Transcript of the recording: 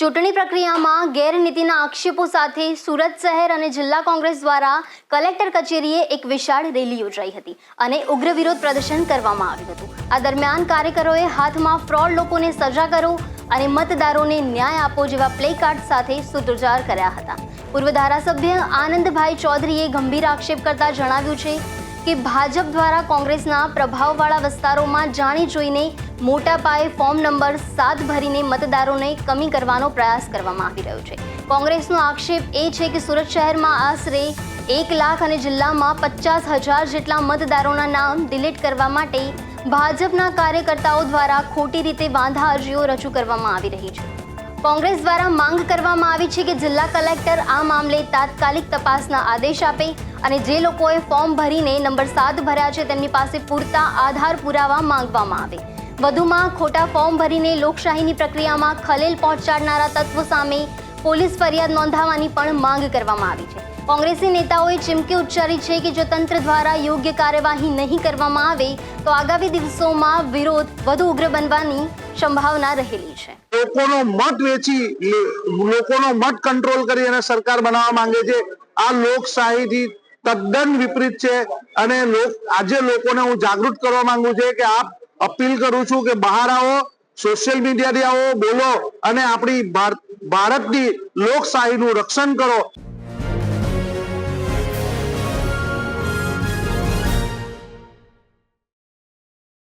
ચૂંટણી પ્રક્રિયામાં ગેરનીતિના આક્ષેપો સાથે સુરત શહેર અને જિલ્લા કોંગ્રેસ દ્વારા કલેક્ટર કચેરીએ એક વિશાળ રેલી યોજાઈ હતી અને ઉગ્ર વિરોધ પ્રદર્શન કરવામાં આવ્યું હતું. આ દરમિયાન કાર્યકરોએ હાથમાં ફ્રોડ લોકોને સજા કરો અને મતદારોને ન્યાય આપો જેવા પ્લે કાર્ડ સાથે સૂત્રોચ્ચાર કર્યા હતા. પૂર્વ ધારાસભ્ય આનંદભાઈ ચૌધરીએ ગંભીર આક્ષેપ કરતા જણાવ્યું છે કે ભાજપ દ્વારા કોંગ્રેસના પ્રભાવવાળા વિસ્તારોમાં જાણી જોઈને મોટા પાયે ફોર્મ નંબર સાત ભરીને મતદારોને કમી કરવાનો પ્રયાસ કરવામાં આવી રહ્યો છે. કોંગ્રેસનો આક્ષેપ એ છે કે સુરત શહેરમાં આશરે એક લાખ અને જિલ્લામાં પચાસ હજાર જેટલા મતદારોના નામ ડિલીટ કરવા માટે ભાજપના કાર્યકર્તાઓ દ્વારા ખોટી રીતે વાંધા અરજીઓ રજૂ કરવામાં આવી રહી છે. કોંગ્રેસ દ્વારા માંગ કરવામાં આવી છે કે જિલ્લા કલેક્ટર આ મામલે તાત્કાલિક તપાસના આદેશ આપે અને જે લોકોએ ફોર્મ ભરીને નંબર સાત ભર્યા છે, તેમની પાસે પૂરતા આધાર પુરાવા માંગવામાં આવે. વધુમાં ખોટા ફોર્મ ભરીને લોકશાહીની પ્રક્રિયામાં ખલેલ પહોંચાડનારા તત્વો સામે પોલીસ ફરિયાદ નોંધાવવાની પણ માંગ કરવામાં આવી છે. કોંગ્રેસી નેતાઓએ ચીમકી ઉચ્ચારી છે કે જો તંત્ર દ્વારા યોગ્ય કાર્યવાહી નહીં કરવામાં આવે, તો આગામી દિવસોમાં વિરોધ વધુ ઉગ્ર બનવાની સંભાવના રહેલી છે. લોકોનો મત વેચી લોકોનો મત કંટ્રોલ કરી અને સરકાર બનાવવા માંગે છે. આ લોકશાહીથી તદ્દન વિપરીત છે. અને આજે લોકોને હું જાગૃત કરવા માંગુ છું કે આપ અપીલ કરું છું કે બહાર આવો સોશિયલ મીડિયાથી આવો, બોલો અને આપણી ભાર- ભારતની લોકશાહીનું રક્ષણ કરો.